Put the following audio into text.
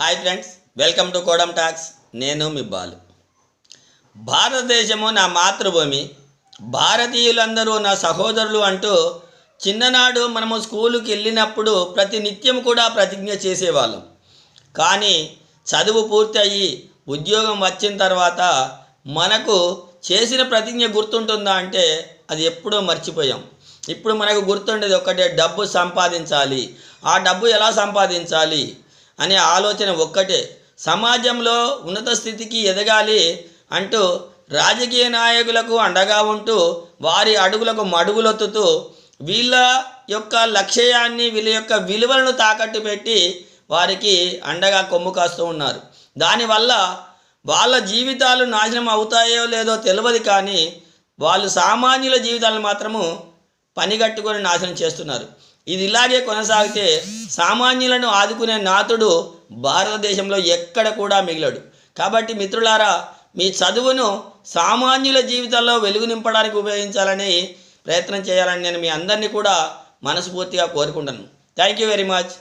Hi friends welcome to Kodam talks నేను మీ బాలు. భారతదేశము నా మాతృభూమి. భారతీయులందరూ నా సహోదరులు అంటూ చిన్ననాడు మనము స్కూలుకి వెళ్ళినప్పుడు ప్రతి నిత్యం కూడా ప్రతిజ్ఞ చేసేవాళ్ళం. కానీ చదువు పూర్తి అయ్యి ఉద్యోగం వచ్చిన తర్వాత మనకు చేసిన ప్రతిజ్ఞ గుర్తుంటుందా అంటే అది ఎప్పుడో మర్చిపోయాం. ఇప్పుడు మనకు గుర్తుండేది ఒకటే డబ్బు సంపాదించాలి. ఆ డబ్బు ఎలా సంపాదించాలి? అనే ఆలోచన ఒక్కటే. సమాజంలో ఉన్నత స్థితికి ఎదగాలి అంటూ రాజకీయ నాయకులకు అండగా ఉంటూ వారి అడుగులకు మడుగులొత్తుతూ వీళ్ళ యొక్క లక్ష్యాన్ని వీళ్ళ యొక్క విలువలను తాకట్టు పెట్టి వారికి అండగా కొమ్ము కాస్తూ ఉన్నారు. దానివల్ల వాళ్ళ జీవితాలు నాశనం అవుతాయో లేదో తెలియదు కానీ వాళ్ళు సామాన్యుల జీవితాలను మాత్రము పనిగట్టుకొని నాశనం చేస్తున్నారు. ఇది ఇలాగే కొనసాగితే సామాన్యులను ఆదుకునే నాతుడు భారతదేశంలో ఎక్కడ కూడా మిగిలడు. కాబట్టి మిత్రులారా మీ చదువును సామాన్యుల జీవితాల్లో వెలుగు నింపడానికి ఉపయోగించాలని ప్రయత్నం చేయాలని నేను మీ అందరినీ కూడా మనస్ఫూర్తిగా కోరుకుంటాను థ్యాంక్ యూ వెరీ మచ్